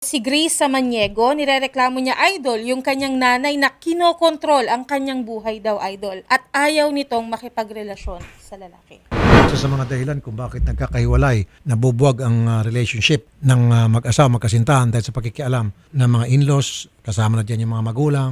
Si Grace Samaniego, nirereklamo niya idol yung kanyang nanay na kinokontrol ang kanyang buhay daw idol at ayaw nitong makipagrelasyon sa lalaki. Isa sa mga dahilan kung bakit nagkakahiwalay, nabubuwag ang ah, relationship ng ah, mag-asawa, magkasintahan dahil sa pakikialam ng mga in-laws, kasama na dyan yung mga magulang.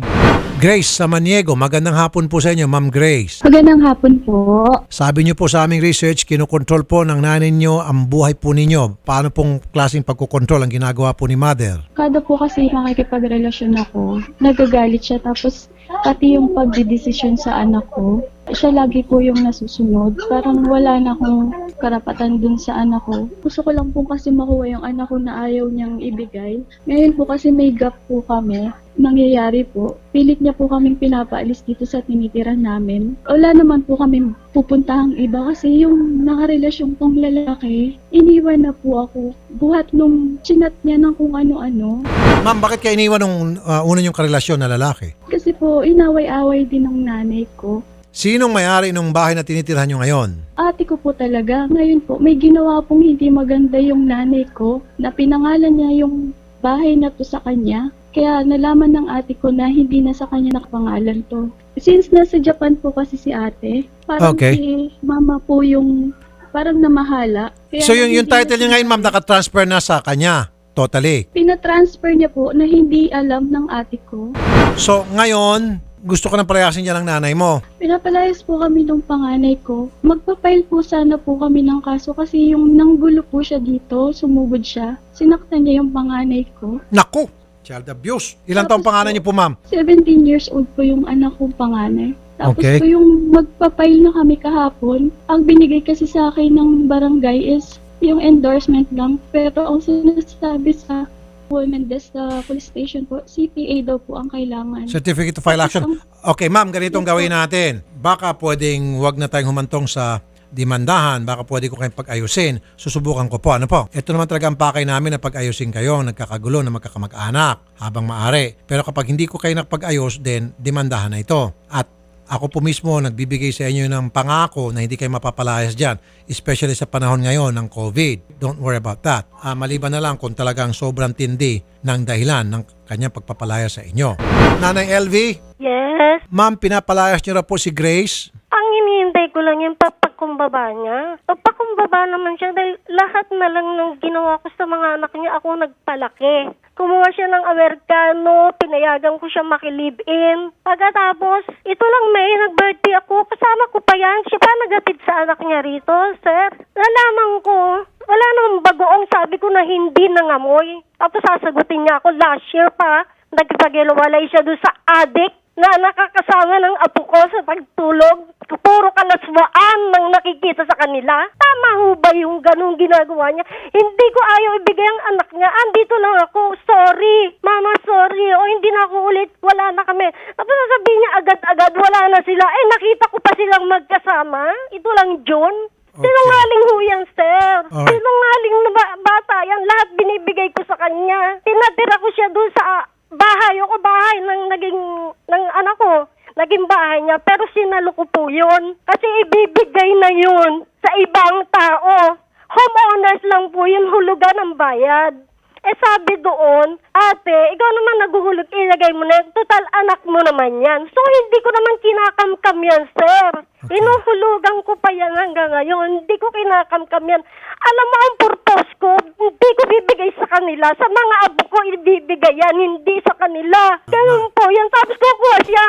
Grace Samaniego, magandang hapon po sa inyo, Ma'am Grace. Magandang hapon po. Sabi niyo po sa aming research, kinokontrol po ng nanay niyo ang buhay po ninyo. Paano pong klaseng pagkokontrol ang ginagawa po ni Mother? Kada po kasi makikipagrelasyon ako, nagagalit siya tapos pati yung pagdidesisyon sa anak ko, siya lagi po yung nasusunod. Parang wala na akong karapatan dun sa anak ko. Gusto ko lang po kasi makuha yung anak ko na ayaw niyang ibigay. Ngayon po kasi may gap po kami. Nangyayari po, pilit niya po kaming pinapaalis dito sa tinitira namin. Wala naman po kami pupuntahang iba kasi yung nakarelasyon kong lalaki, iniwan na po ako. Buhat nung chinat niya ng kung ano-ano. Ma'am, bakit kayo iniwan nung uh, una niyong karelasyon na lalaki? Kasi po, inaway-away din ng nanay ko. Sinong may-ari ng bahay na tinitirhan niyo ngayon? Ate ko po talaga. Ngayon po, may ginawa pong hindi maganda yung nanay ko na pinangalan niya yung bahay na to sa kanya. Kaya nalaman ng ate ko na hindi na sa kanya nakapangalan to. Since nasa Japan po kasi si ate, parang Okay. si mama po yung parang namahala. Kaya So yung, yung hindi title niya ngayon, ma'am, nakatransfer na sa kanya. Totally. Pinatransfer niya po na hindi alam ng ate ko. So ngayon, gusto ko nang palayasin niya ng nanay mo. Pinapalayas po kami ng panganay ko. Magpapail po sana po kami ng kaso kasi yung nanggulo po siya dito, sumugod siya. Sinaktan niya yung panganay ko. Naku! Child abuse. Tapos taong pangalan po- niyo po, ma'am? 17 years old po yung anak kong panganay. Tapos Okay. po yung magpapail na kami kahapon, ang binigay kasi sa akin ng barangay is yung endorsement lang. Pero ang sinasabi sa Women's uh, Police Station po, CPA daw po ang kailangan. Certificate to file action. Okay, ma'am, ganitong gawin natin. Baka pwedeng wag na tayong humantong sa dimandahan, baka pwede ko kayong pag-ayusin. Susubukan ko po. Ano po? Ito naman talaga ang pakay namin na pag-ayusin kayo, nagkakagulo na magkakamag-anak habang maaari. Pero kapag hindi ko kayo nakapag-ayos, then dimandahan na ito. At ako po mismo nagbibigay sa inyo ng pangako na hindi kayo mapapalayas dyan, especially sa panahon ngayon ng COVID. Don't worry about that. Ah, maliban na lang kung talagang sobrang tindi ng dahilan ng kanyang pagpapalayas sa inyo. Nanay LV, Yes. ma'am, pinapalayas niyo na po si Grace. Ang hinihintay ko lang yung papagkumbaba niya. Papagkumbaba naman siya dahil lahat na lang ng ginawa ko sa mga anak niya, ako nagpalaki. Kumuha siya ng Amerikano, pinayagan ko siya makilive-in. Pagkatapos, ito lang may, nag-birthday ako, kasama ko pa yan. Siya pa nagatid sa anak niya rito, sir. Nalaman ko, wala namang bagoong sabi ko na hindi nangamoy. Tapos sasagutin niya ako last year pa, nagpagilawalay siya doon sa adik na nakakasama ng apo ko sa pagtulog. Puro kalaswaan ng nakikita sa kanila. Tama ho ba yung ganung ginagawa niya? Hindi ko ayaw ibigay ang anak niya. Andito lang ako. Sorry. Mama, sorry. O hindi na ako ulit. Wala na kami. Tapos sasabihin niya agad-agad, wala na sila. Eh, nakita ko pa silang magkasama. Ito lang June. Okay. Sinungaling ho yan, sir. Alright. Sinungaling na ba- bata yan. Lahat binibigay ko sa kanya. Tinatira ko siya doon sa bahay. Ako bahay ng naging, ng anak ko. Naging bahay niya. Pero sinalo ko po yun. Kasi ibibigay na yun sa ibang tao. Homeowners lang po yun. Hulugan ng bayad. Eh sabi doon, ate, ikaw naman naguhulog, ilagay mo na yan. Total anak mo naman yan. So hindi ko naman kinakamkam yan, sir. Inuhulugan ko pa yan hanggang ngayon. Hindi ko kinakamkam yan. Alam mo ang purpose ko, hindi ko bibigay sa kanila. Sa mga abo ko ibibigay yan, hindi sa kanila. Ganun po yan. Tapos kukuha siya,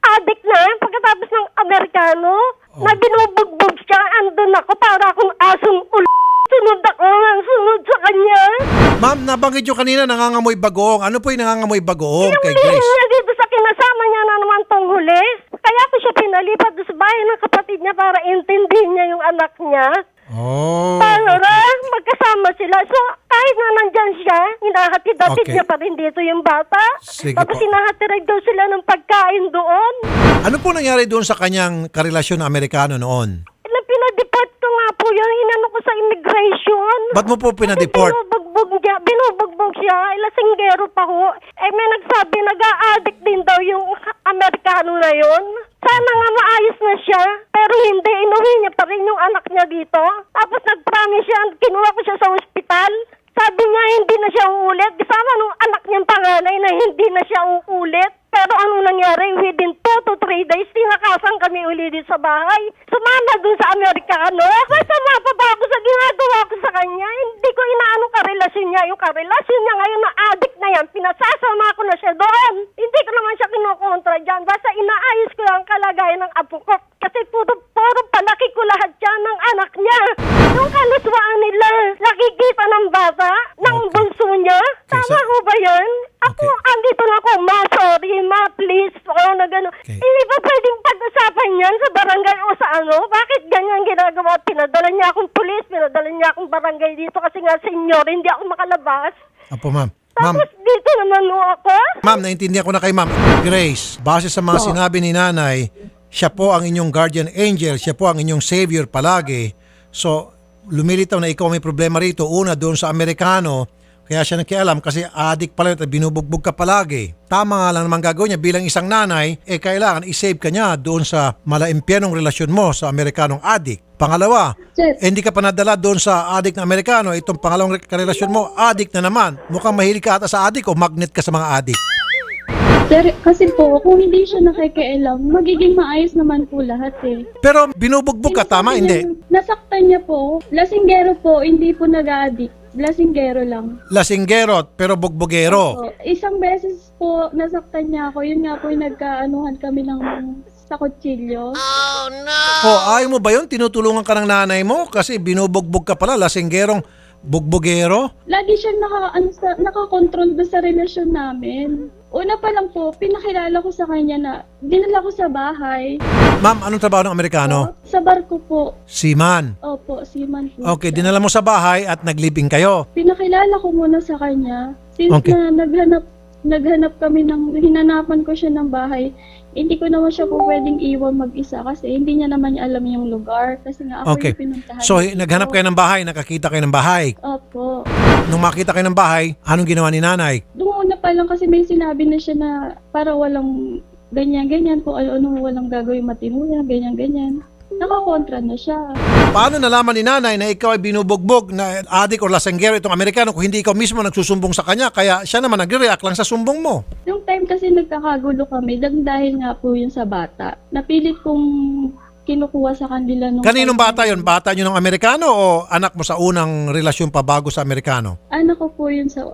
addict na, pagkatapos ng Amerikano, na binubugbog siya, andun ako para akong asong ul... Sunod ako, sunod sa kanya. Ma'am, nabanggit niyo kanina nangangamoy bagoong. Ano po yung nangangamoy bagoong kay Grace? niya dito sa kinasama niya na naman tong huli. Kaya ko siya pinalipat sa bahay ng kapatid niya para intindihin niya yung anak niya. Oh. Para magkasama sila. So, kahit na nandyan siya, hinahatid-hatid Okay. niya pa rin dito yung bata. Sige Tapos po. hinahatid daw sila ng pagkain doon. Ano po nangyari doon sa kanyang karelasyon na Amerikano noon? Na pinadeport ko nga po yun, inano ko sa immigration. Ba't mo po pinadeport? Kasi binubugbog niya, binubugbog siya, eh, lasinggero pa ho. Eh may nagsabi, nag-a-addict din daw yung Amerikano na yun. Sana nga maayos na siya, pero hindi, inuwi niya pa rin yung anak niya dito. Tapos nag-promise siya, kinuha ko siya sa ospital. Sabi niya hindi na siya uulit. Di sama nung anak niyang panganay na hindi na siya uulit. Pero ano nangyari? Within 2 to 3 days, tinakasan kami uli din sa bahay. Sumama dun sa Amerikano. Masama pa ba ako sa ginagawa ko sa kanya? Hindi ko inaano karelasyon niya. Yung karelasyon niya ngayon na addict na yan, pinasasama ko na siya doon. Hindi ko naman siya kinukontra dyan. Basta inaayos ko ang kalagayan ng apo ko. Kasi palaki ko lahat yan ng anak niya. Yung kaluswaan nila, nakikita ng bata, ng Okay. bunso niya. Okay, Tama so- ho ba yan? Ako, Okay. andito na ako, ma, sorry, ma, please, o na gano'n. Okay. Hindi ba pwedeng pag-usapan yan sa barangay o sa ano? Bakit ganyan ginagawa? Pinadala niya akong pulis, pinadala niya akong barangay dito kasi nga senyor, hindi ako makalabas. Apo, ma'am. Ma'am, Tapos dito naman ako. Ma'am, naintindihan ko na kay Ma'am. Grace, base sa mga sinabi ni nanay, siya po ang inyong guardian angel, siya po ang inyong savior palagi. So, lumilitaw na ikaw may problema rito. Una, doon sa Amerikano, kaya siya nakialam kasi adik pala at binubugbog ka palagi. Tama nga lang naman gagawin niya bilang isang nanay, eh kailangan isave ka niya doon sa malaimpyanong relasyon mo sa Amerikanong adik. Pangalawa, eh, hindi ka pa nadala doon sa adik na Amerikano, itong pangalawang re- karelasyon mo, adik na naman. Mukhang mahilig ka ata sa adik o magnet ka sa mga adik. Sir, kasi po, kung hindi siya nakikialam, magiging maayos naman po lahat eh. Pero binubugbog ka, tama? Hindi. Nasaktan niya po. Lasinggero po, hindi po nag-addict. Lasinggero lang. Lasinggero, pero bugbogero. So, isang beses po nasaktan niya ako. Yun nga po yung nagkaanuhan kami ng sa kutsilyo. O, ayaw mo ba yun? Tinutulungan ka ng nanay mo? Kasi binubugbog ka pala, lasinggerong bugbogero? Lagi siyang naka, ano, sa, nakakontrol doon sa relasyon namin. Una pa lang po, pinakilala ko sa kanya na dinala ko sa bahay. Ma'am, anong trabaho ng Amerikano? Sa barko po. Seaman. Opo, seaman po. Okay, siya. dinala mo sa bahay at naglibing kayo. Pinakilala ko muna sa kanya. Since Okay. na naghanap naghanap kami ng hinanapan ko siya ng bahay, hindi ko naman siya po pwedeng iwan mag-isa kasi hindi niya naman niya alam yung lugar kasi nga ako Okay. yung pinuntahan. So, niya. naghanap kayo ng bahay, nakakita kayo ng bahay. Opo. Nung makita kayo ng bahay, anong ginawa ni nanay? Doon una pa lang kasi may sinabi na siya na para walang ganyan-ganyan po ano-ano walang gagawin matinuya, ganyan-ganyan. Nakakontra na siya. Paano nalaman ni nanay na ikaw ay binubugbog na adik o lasanggero itong Amerikano kung hindi ikaw mismo nagsusumbong sa kanya? Kaya siya naman nagre-react lang sa sumbong mo. Yung time kasi nagkakagulo kami, dag- dahil nga po yun sa bata. Napilit kong kinukuha sa kanila nung Kaninong bata yon? Bata nyo ng Amerikano o anak mo sa unang relasyon pa bago sa Amerikano? Anak ko po yun sa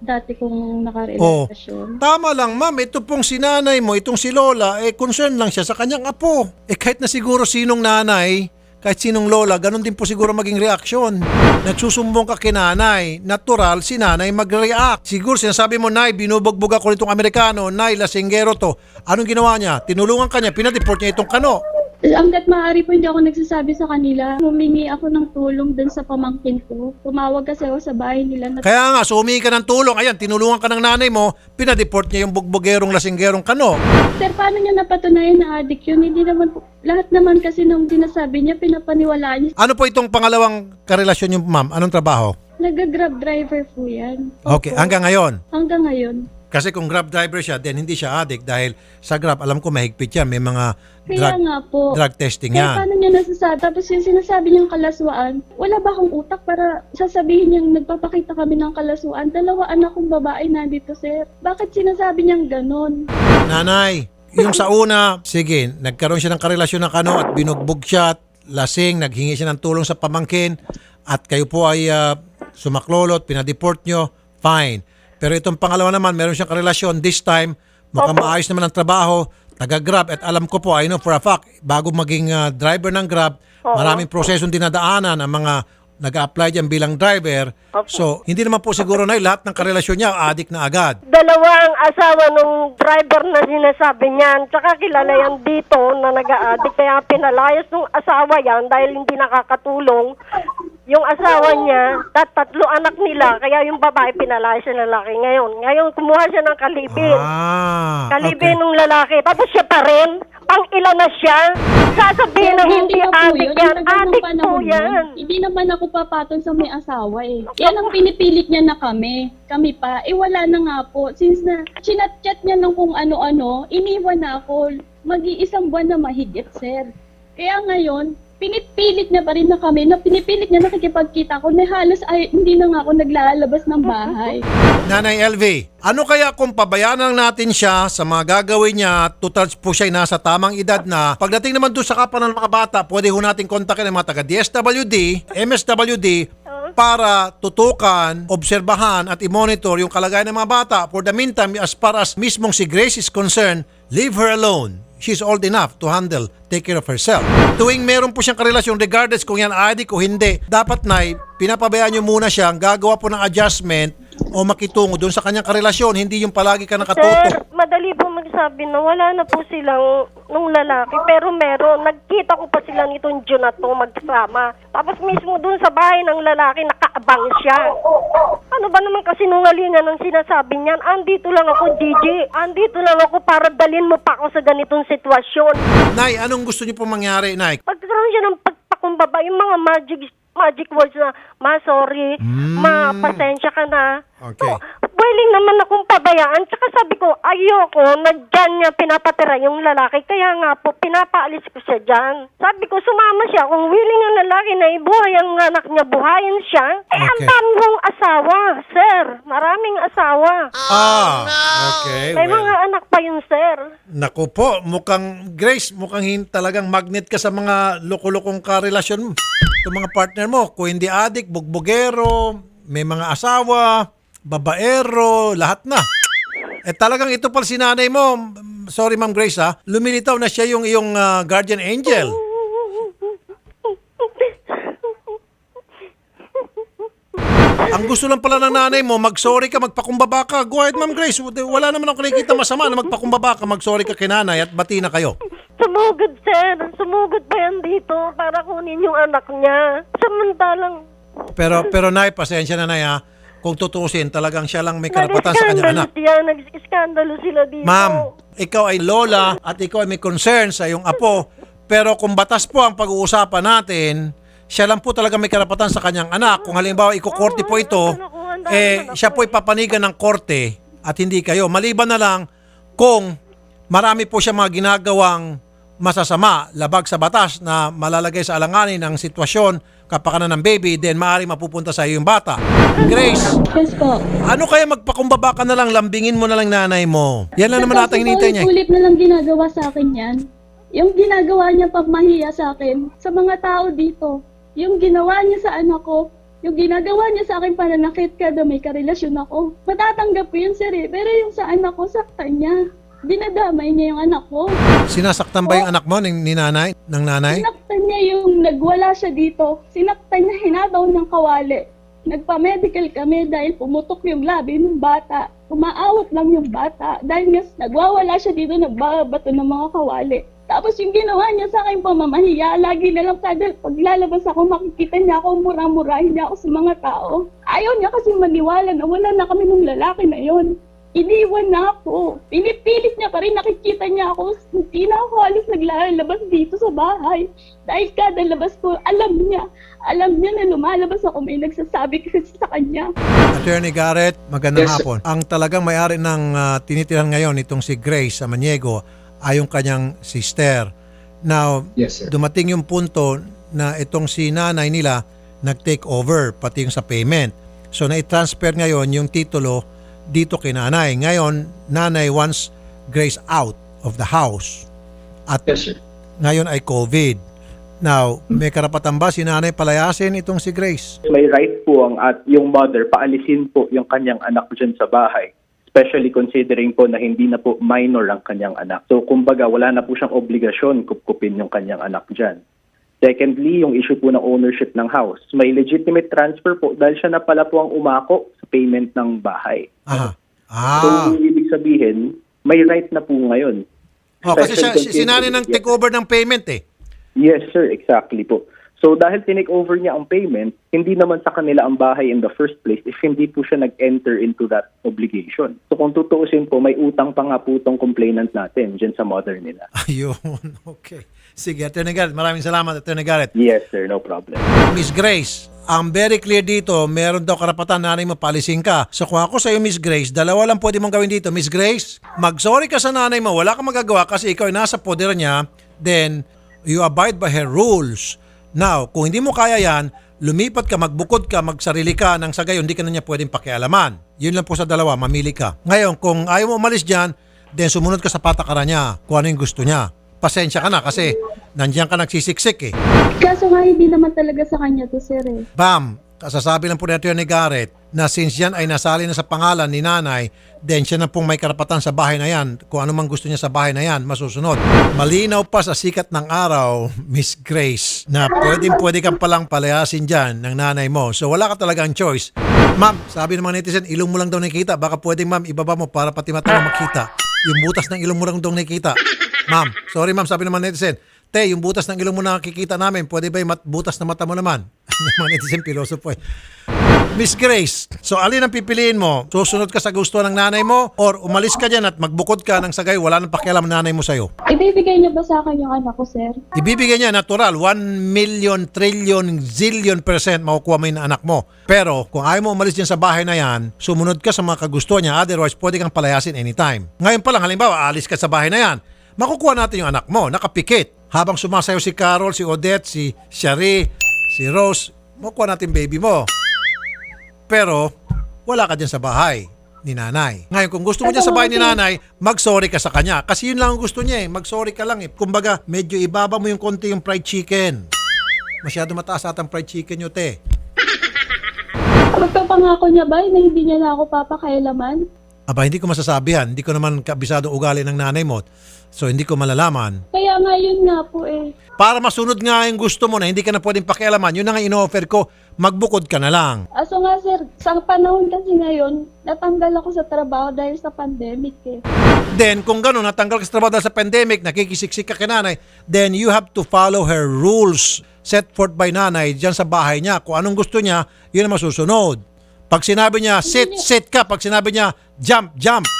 dati kong nakarelasyon. Tama lang, ma'am. Ito pong si nanay mo, itong si Lola, eh concern lang siya sa kanyang apo. Eh kahit na siguro sinong nanay, kahit sinong lola, ganun din po siguro maging reaksyon. Nagsusumbong ka kay nanay, natural si nanay mag-react. Siguro sinasabi mo, Nay, binubugbog ako nitong Amerikano, Nay, lasinggero to. Anong ginawa niya? Tinulungan ka niya, pinadeport niya itong kano. Hanggat maaari po hindi ako nagsasabi sa kanila. Humingi ako ng tulong dun sa pamangkin ko. Tumawag kasi ako sa bahay nila na Kaya nga, so humingi ka ng tulong. Ayan, tinulungan ka ng nanay mo, pinadeport niya yung bugbogerong lasinggerong kano. Sir, paano niya napatunayan na addict yun? Hindi naman po, lahat naman kasi nung sinasabi niya, pinapaniwalaan niya. Ano po itong pangalawang karelasyon niyo, ma'am? Anong trabaho? Nag-grab driver po yan. Okay, hanggang ngayon. Hanggang ngayon. Kasi kung grab driver siya, then hindi siya addict dahil sa grab, alam ko mahigpit yan. May mga Kaya drug, nga po. drug testing Kaya yan. paano niya nasasabi? Tapos yung sinasabi niyang kalaswaan, wala ba akong utak para sasabihin niyang nagpapakita kami ng kalaswaan? Dalawa anak kong babae nandito, sir. Bakit sinasabi niyang ganon? Nanay, yung sa una, sige, nagkaroon siya ng karelasyon ng kano at binugbog siya at lasing, naghingi siya ng tulong sa pamangkin at kayo po ay ah, sumaklolot, pinadeport nyo, fine. Pero itong pangalawa naman, meron siyang karelasyon, this time, mukhang maayos naman ang trabaho, taga-grab. At alam ko po, I know for a fact, bago maging ah, driver ng grab, maraming prosesong dinadaanan ang mga nag-apply dyan bilang driver. So, hindi naman po siguro na lahat ng karelasyon niya, adik na agad. Dalawa ang asawa nung driver na sinasabi niyan. Tsaka kilala yan dito na nag-a-addict. Kaya pinalayas nung asawa yan dahil hindi nakakatulong. Yung asawa niya, tat tatlo anak nila. Kaya yung babae pinalayas siya ng lalaki ngayon. Ngayon kumuha siya ng kalibin. Ah, kalibin okay. nung lalaki. Tapos siya pa rin. Pang ilan na siya. Sasabihin na hindi po yun. yan. Ng Addict po panahon yan. Hindi naman ako papatol sa may asawa eh. Yan ang pinipilit niya na kami. Kami pa. Eh wala na nga po. Since na chinat-chat niya ng kung ano-ano, iniwan na ako. Mag-iisang buwan na mahigit, sir. Kaya ngayon, pinipilit niya pa rin na kami, na pinipilit niya nakikipagkita ko na halos ay, hindi na nga ako naglalabas ng bahay. Nanay LV, ano kaya kung pabayaan lang natin siya sa mga gagawin niya, total po siya nasa tamang edad na, pagdating naman doon sa kapwa ng mga bata, pwede ho natin kontakin ang mga taga DSWD, MSWD, para tutukan, obserbahan at i-monitor yung kalagayan ng mga bata. For the meantime, as far as mismong si Grace is concerned, leave her alone. She's old enough to handle, take care of herself. Tuwing meron po siyang karelasyon, regardless kung yan addict o hindi, dapat na pinapabayaan niyo muna siya, gagawa po ng adjustment o makitungo doon sa kanyang karelasyon, hindi yung palagi ka Sir, nakatutok. madali po magsabi na wala na po silang nung lalaki. Pero meron. Nagkita ko pa sila nitong June na to magsama. Tapos mismo dun sa bahay ng lalaki, nakaabang siya. Ano ba naman kasi nungalingan ng sinasabi niyan? Andito lang ako, DJ. Andito lang ako para dalhin mo pa ako sa ganitong sitwasyon. Nay, anong gusto niyo po mangyari, Nay? Pagkaroon siya ng pagpakumbaba, yung mga magic magic words na, ma, sorry, ma, pasensya ka na. Okay. So, willing naman akong pabayaan. Tsaka sabi ko, ayoko na dyan niya pinapatira yung lalaki. Kaya nga po, pinapaalis ko siya dyan. Sabi ko, sumama siya. Kung willing ang lalaki na ibuhay ang anak niya, buhayin siya. Eh, ang Okay. dami kong asawa, sir. Maraming asawa. Ah, okay. May well. mga anak pa yun, sir. Naku po, mukhang Grace, mukhang hin, talagang magnet ka sa mga loko-lokong karelasyon mo. Itong mga partner mo, kung hindi adik, bugbogero, may mga asawa, babaero, lahat na. Eh talagang ito pala si nanay mo, sorry Ma'am Grace ha, lumilitaw na siya yung iyong ah, guardian angel. Ang gusto lang pala ng nanay mo, mag-sorry ka, magpakumbaba ka. Go ahead, Ma'am Grace. Wala naman ako nakikita masama na magpakumbaba ka, mag-sorry ka kay nanay at bati na kayo. Sumugod, sir. Sumugod pa yan dito para kunin yung anak niya. Samantalang, Pero pero nay, pasensya na nay ha. Kung tutusin, talagang siya lang may karapatan sa kanyang anak. Siya. Nag-iskandalo sila dito. Ma'am, ikaw ay lola at ikaw ay may concern sa iyong apo. Pero kung batas po ang pag-uusapan natin, siya lang po talaga may karapatan sa kanyang anak. Kung halimbawa ikukorte po ito, eh siya po ipapanigan ng korte at hindi kayo. Maliban na lang kung marami po siya mga ginagawang masasama, labag sa batas na malalagay sa alanganin ng sitwasyon kapakanan ng baby, then maaari mapupunta sa iyo yung bata. Grace, Yes po. ano kaya magpakumbaba ka na lang, lambingin mo na lang nanay mo. Yan lang naman Kasi natin hinihintay niya. eh. Ulit na lang ginagawa sa akin yan. Yung ginagawa niya pag mahiya sa akin, sa mga tao dito. Yung ginawa niya sa anak ko, yung ginagawa niya sa akin para nakit ka na may karelasyon ako. Matatanggap ko yun, sir eh. Pero yung sa anak ko, saktan niya. Dinadamay niya yung anak ko. Sinasaktan ba yung anak mo ni, ni nanay? Ng nanay? Sinaktan niya yung nagwala siya dito. Sinaktan niya hinabaw ng kawali. Nagpa-medical kami dahil pumutok yung labi ng bata. Umaawat lang yung bata. Dahil nga nagwawala siya dito, nagbabato ng mga kawali. Tapos yung ginawa niya sa akin pamamahiya, lagi na lang kada paglalabas ako, makikita niya ako, mura-murahin niya ako sa mga tao. Ayaw niya kasi maniwala na wala na kami ng lalaki na yon. Iniwan na ako. Pinipilit niya pa rin, nakikita niya ako. Hindi na ako halos naglalabas dito sa bahay. Dahil kada labas ko, alam niya. Alam niya na lumalabas ako, may nagsasabi kasi sa kanya. Attorney Garrett, magandang Yes, hapon. Ang talagang may-ari ng ah, tinitiran ngayon itong si Grace Samaniego ay yung kanyang sister. Now, Yes, sir. dumating yung punto na itong si nanay nila nag-take over, pati yung sa payment. So, na-transfer ngayon yung titulo dito kay nanay. Ngayon, nanay wants Grace out of the house. At Yes, sir. ngayon ay COVID. Now, may karapatan ba si nanay palayasin itong si Grace? may right po ang at yung mother paalisin po yung kanyang anak dyan sa bahay. Especially considering po na hindi na po minor ang kanyang anak. So kumbaga wala na po siyang obligasyon kupkupin yung kanyang anak dyan. Secondly, yung issue po ng ownership ng house. May legitimate transfer po dahil siya na pala po ang umako sa payment ng bahay. Aha. So Ah. ibig sabihin, may right na po ngayon. Oh, kasi siya, Special si, si nanay nang take over ng payment eh. Yes, sir. Exactly po. So dahil tinake over niya ang payment, hindi naman sa kanila ang bahay in the first place if hindi po siya nag-enter into that obligation. So kung tutuusin po, may utang pa nga po itong complainant natin dyan sa mother nila. Ayun, okay. Sige, Attorney Garrett, maraming salamat, Attorney Garrett. Yes, sir. No problem. Miss Grace, ang very clear dito, meron daw karapatan nanay mo palisin ka. So kung ako sa iyo, Miss Grace, dalawa lang pwede mong gawin dito. Miss Grace, mag-sorry ka sa nanay mo, wala kang magagawa kasi ikaw ay nasa poder niya, then you abide by her rules. Now, kung hindi mo kaya yan, lumipat ka, magbukod ka, magsarili ka nang sa gayon, hindi ka na niya pwedeng pakialaman. Yun lang po sa dalawa, mamili ka. Ngayon, kung ayaw mo umalis dyan, then sumunod ka sa patakaran niya kung ano yung gusto niya. Pasensya ka na kasi nandiyan ka nagsisiksik eh. Kaso nga hindi naman talaga sa kanya to sir eh. Bam! Kasasabi lang po ni Garrett na since yan ay nasali na sa pangalan ni nanay, then siya na pong may karapatan sa bahay na yan. Kung ano mang gusto niya sa bahay na yan, masusunod. Malinaw pa sa sikat ng araw, Miss Grace, na pwedeng pwede kang palang palayasin dyan ng nanay mo. So wala ka talagang choice. Ma'am, sabi ng mga netizen, ilong mo lang daw nakikita. Baka pwedeng ma'am, ibaba mo para pati mata mo makita. Yung butas ng ilong mo lang daw nakikita. Ma'am, sorry ma'am, sabi ng mga netizen, Te, yung butas ng ilong mo na nakikita namin, pwede ba yung butas na mata mo naman? Mga netizen, pilosopo eh. Miss Grace, so alin ang pipiliin mo? Susunod ka sa gusto ng nanay mo or umalis ka dyan at magbukod ka ng sagay, wala nang pakialam ang nanay mo sa'yo? Ibibigay niya ba sa akin yung anak ko sir? Ibibigay niya natural, 1 million, trillion, zillion percent makukuha mo yung anak mo. Pero kung ayaw mo umalis dyan sa bahay na yan, sumunod ka sa mga kagusto niya, otherwise pwede kang palayasin anytime. Ngayon pa lang, halimbawa, alis ka sa bahay na yan, makukuha natin yung anak mo, nakapikit. Habang sumasayaw si Carol, si Odette, si Shari, si Rose, makukuha natin baby mo. Pero wala ka dyan sa bahay ni nanay. Ngayon, kung gusto mo dyan sa bahay ni nanay, mag-sorry ka sa kanya. Kasi yun lang ang gusto niya eh. Mag-sorry ka lang eh. Kumbaga, medyo ibaba mo yung konti yung fried chicken. Masyado mataas at ang fried chicken nyo, te. Magpapangako niya ba na hindi niya na ako papakailaman? Aba, hindi ko masasabi yan. Hindi ko naman kabisado ugali ng nanay mo. So, hindi ko malalaman. Kaya nga yun nga po eh. Para masunod nga yung gusto mo na hindi ka na pwedeng pakialaman, yun na nga ino-offer ko, magbukod ka na lang. Aso nga sir, sa panahon kasi ngayon, natanggal ako sa trabaho dahil sa pandemic eh. Then, kung gano'n, natanggal ka sa trabaho dahil sa pandemic, nakikisiksik ka kay nanay, then you have to follow her rules set forth by nanay dyan sa bahay niya. Kung anong gusto niya, yun ang masusunod. Pag sinabi niya, sit, sit ka. Pag sinabi niya, jump, jump.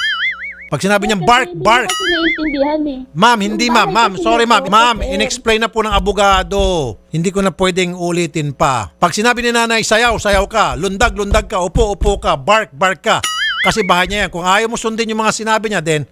Pag sinabi niya, bark, bark. kasi naiintindihan eh. Ma'am, hindi ma'am. Ma'am, sorry ma'am. Ma'am, inexplain na po ng abogado. Hindi ko na pwedeng ulitin pa. Pag sinabi ni nanay, sayaw, sayaw ka. Lundag, lundag ka. Upo, upo ka. Bark, bark ka. Kasi bahay niya yan. Kung ayaw mo sundin yung mga sinabi niya, then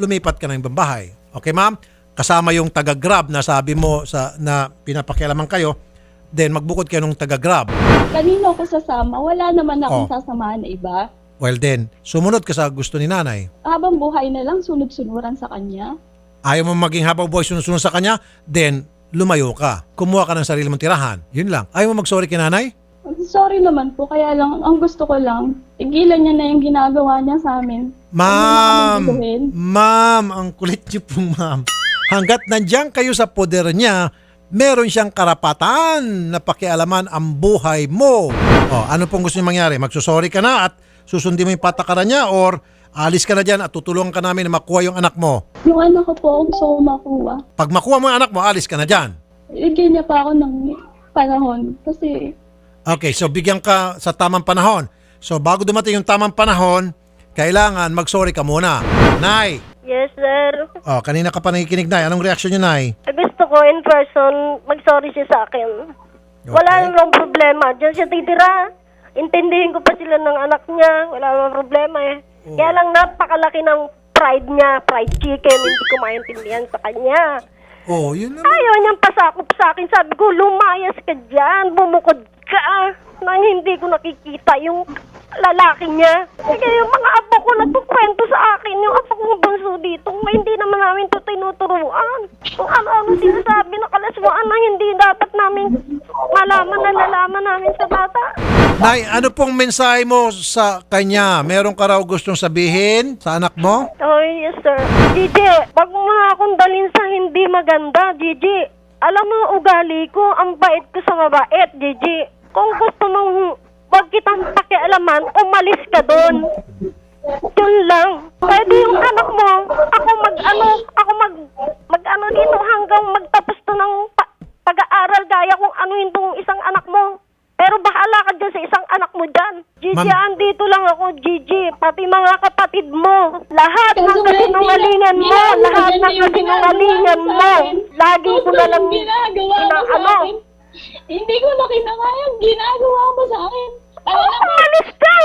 lumipat ka ng ibang bahay. Okay, ma'am? Kasama yung taga-grab na sabi mo sa, na pinapakialaman kayo, then magbukod kayo ng taga-grab. Kanino ako sasama? Wala naman akong Oh. sasamahan na iba. Well then, sumunod ka sa gusto ni nanay. Habang buhay na lang, sunod-sunuran sa kanya. Ayaw mo maging habang buhay sunod-sunod sa kanya, then lumayo ka. Kumuha ka ng sarili mong tirahan. Yun lang. Ayaw mo mag-sorry kay nanay? Sorry naman po, kaya lang, ang gusto ko lang, tigilan niya na yung ginagawa niya sa amin. Ma'am! Kami Ma'am! Ang kulit niyo po, ma'am. Hanggat nandiyan kayo sa poder niya, meron siyang karapatan na pakialaman ang buhay mo. O, ano pong gusto niyo mangyari? Magsusorry ka na at susundin mo yung patakaran niya or alis ka na dyan at tutulungan ka namin na makuha yung anak mo. Yung anak ko po, gusto ko makuha. Pag makuha mo yung anak mo, alis ka na dyan. Bigyan niya pa ako ng panahon. Kasi, Okay, so bigyan ka sa tamang panahon. So bago dumating yung tamang panahon, kailangan mag-sorry ka muna. Nay, Yes, sir. oh, kanina ka pa nakikinig, Nay. Anong reaction niyo, Nay? Eh, Gusto ko in person, mag-sorry siya sa akin. Wala namang problema. Diyan siya titira. Intindihin ko pa sila ng anak niya. Wala namang problema eh. Kaya lang napakalaki ng pride niya. Fried chicken. Hindi ko maintindihan sa kanya. Oh, yun naman. Ayaw niyang pasakop sa akin. Sabi ko, lumayas ka dyan. Bumukod ka. Nang hindi ko nakikita yung lalaki niya. Sige, yung mga apo ko nagkukwento sa akin. Yung apo kong bunso dito. May hindi naman namin to tinuturuan. Kung ano-ano sinasabi na kalaswaan na hindi dapat namin malaman na lalaman namin sa bata. Nay, ano pong mensahe mo sa kanya? Meron ka raw gustong sabihin sa anak mo? Oh, yes, sir. Gigi, wag mo nga akong dalhin sa hindi maganda, Gigi. Alam mo, ugali ko, ang bait ko sa mabait, Gigi. Kung gusto mong wag kitang pakialaman, umalis ka doon. Yun lang. Pwede yung anak mo, ako mag-ano, ako mag, mag-ano dito hanggang magtapos to ng pa- pag-aaral gaya kung ano yung isang anak mo. Pero bahala ka dyan sa isang anak mo dyan. Gigi, Ma'am- andito lang ako, Gigi. Pati mga kapatid mo. Lahat ng nga, kasinungalingan mo. Lahat ng kasinungalingan mo. Lagi ko na lang ginagawa mo sa ano. akin. Hindi ko na kinakaya yung ginagawa mo sa akin. Ano na Umalis ka!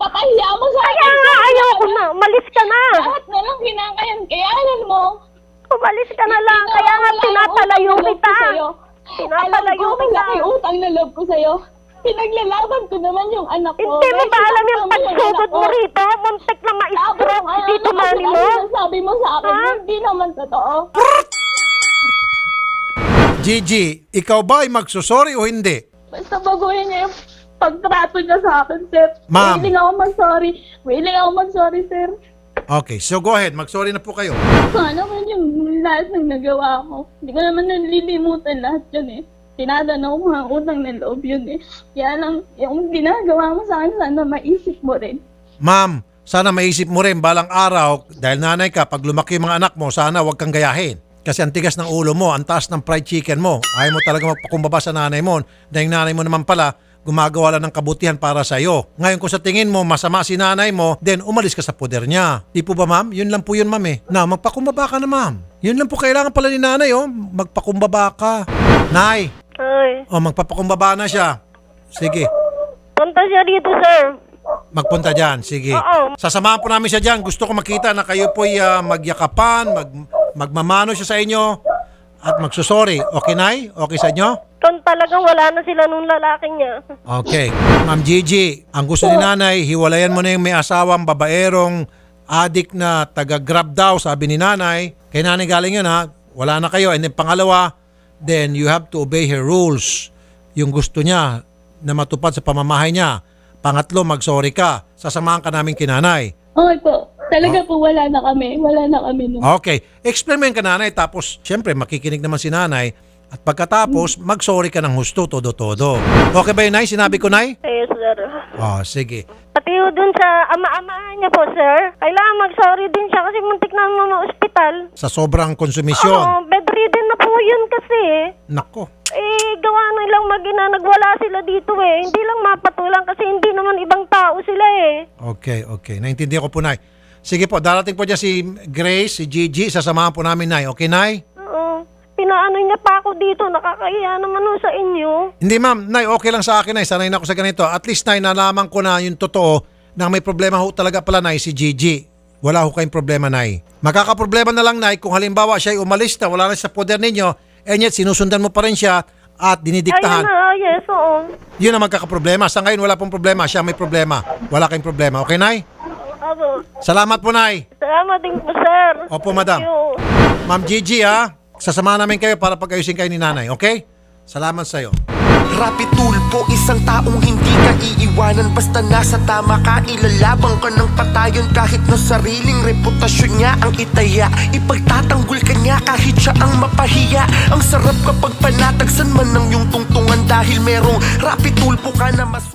Papahiya mo sa akin. Kaya nga, ayoko na. Umalis ka na. Lahat na lang kinakayan. Kayanan mo. Umalis ka na lang. Kaya nga tinatalayo kita. ko sa'yo. Pinapalayo ko, kita. malaki utang na loob ko sa'yo. Pinaglalaban ko naman yung anak ko. Hindi mo ba alam yung pagsugod mo rito? Muntik na ma-stroke dito mali mo? sabi mo sa akin, hindi naman totoo. Gigi, ikaw ba ay magsusorry o hindi? Basta baguhin niya yung pagtrato niya sa akin, sir. Ma'am. Willing ako mag-sorry. Willing ako mag-sorry, sir. Okay, so go ahead. Magsorry na po kayo. Ano man yung lahat ng nagawa ko. Hindi ko naman nalilimutan lahat yun eh. Tinadanaw ko mga utang ng loob yun eh. Kaya lang, yung ginagawa mo sa akin, sana maisip mo rin. Ma'am, sana maisip mo rin balang araw, dahil nanay ka, pag lumaki yung mga anak mo, sana wag kang gayahin. Kasi ang tigas ng ulo mo, ang taas ng fried chicken mo. Ayaw mo talaga magpakumbaba sa nanay mo. Dahil nanay mo naman pala, gumagawa lang ng kabutihan para sa iyo. Ngayon kung sa tingin mo masama si nanay mo, then umalis ka sa poder niya. Di po ba ma'am? Yun lang po yun ma'am eh. Na, magpakumbaba ka na ma'am. Yun lang po kailangan pala ni nanay oh. Magpakumbaba ka. Nay, Ay, oh magpapakumbaba na siya. Sige. punta siya dito, sir. Magpunta dyan, sige. Oo. Sasamahan po namin siya dyan. Gusto ko makita na kayo po'y ah, magyakapan, mag, magmamano siya sa inyo, at magsusorry. Okay, Nay? Okay sa inyo? Kung talagang wala na sila nung lalaki niya. Okay. Ma'am Gigi, ang gusto ni nanay, hiwalayan mo na yung may asawang babaerong adik na taga-grab daw, sabi ni nanay. Kay nanay galing yun ha. Wala na kayo. And then pangalawa, then you have to obey her rules. Yung gusto niya na matupad sa pamamahay niya. Pangatlo, mag-sorry ka. Sasamahan ka namin kinanay. Okay po. Talaga Oh. po, wala na kami. Wala na kami nun. Okay. Explain mo yun ka nanay. Tapos, syempre, makikinig naman si nanay. At pagkatapos, mag-sorry ka ng husto, todo-todo. Okay ba yun, Nay? Sinabi ko, Nay? Yes, sir. Oh, sige. Pati ho dun sa ama-amahan niya po, sir. Kailangan mag-sorry din siya kasi muntik na ma-hospital. Sa sobrang konsumisyon. Oo, bedridden na po yun kasi. Nako. Eh, gawa na lang mag-ina, nagwala sila dito eh. Hindi lang mapatulang kasi hindi naman ibang tao sila eh. Okay, okay. Naintindihan ko po, Nay. Sige po, darating po dyan si Grace, si Gigi. Sasamahan po namin, Nay. Okay, Nay? Oo. Pinaano niya pa ako dito, nakakahiya naman sa inyo. Hindi, ma'am. Nay, okay lang sa akin, Nay. Sanay na ako sa ganito. At least, Nay, nalaman ko na yung totoo na may problema ho talaga pala, Nay, si Gigi. Wala ho kayong problema, Nay. Magkakaproblema na lang, Nay, kung halimbawa siya ay umalis na, wala na sa poder ninyo, and yet sinusundan mo pa rin siya at Ayun dinidiktahan. na, yes, oo. Yun ang magkakaproblema. Sa ngayon, wala pong problema. Siya may problema. Wala kayong problema. Okay, Nay? Abo. Salamat po, Nay. Salamat din po, sir. Opo, madam. Thank you. Ma'am Gigi, ha? Sasamahan namin kayo para pag-ayusin kayo ni nanay, okay? Salamat sa'yo. Rapi tulpo, isang taong hindi ka iiwanan Basta nasa tama ka, ilalabang ka ng patayon Kahit na sariling reputasyon niya ang itaya Ipagtatanggol ka niya kahit siya ang mapahiya Ang sarap kapag panatagsan man ng iyong tungtungan Dahil merong rapi tulpo ka na mas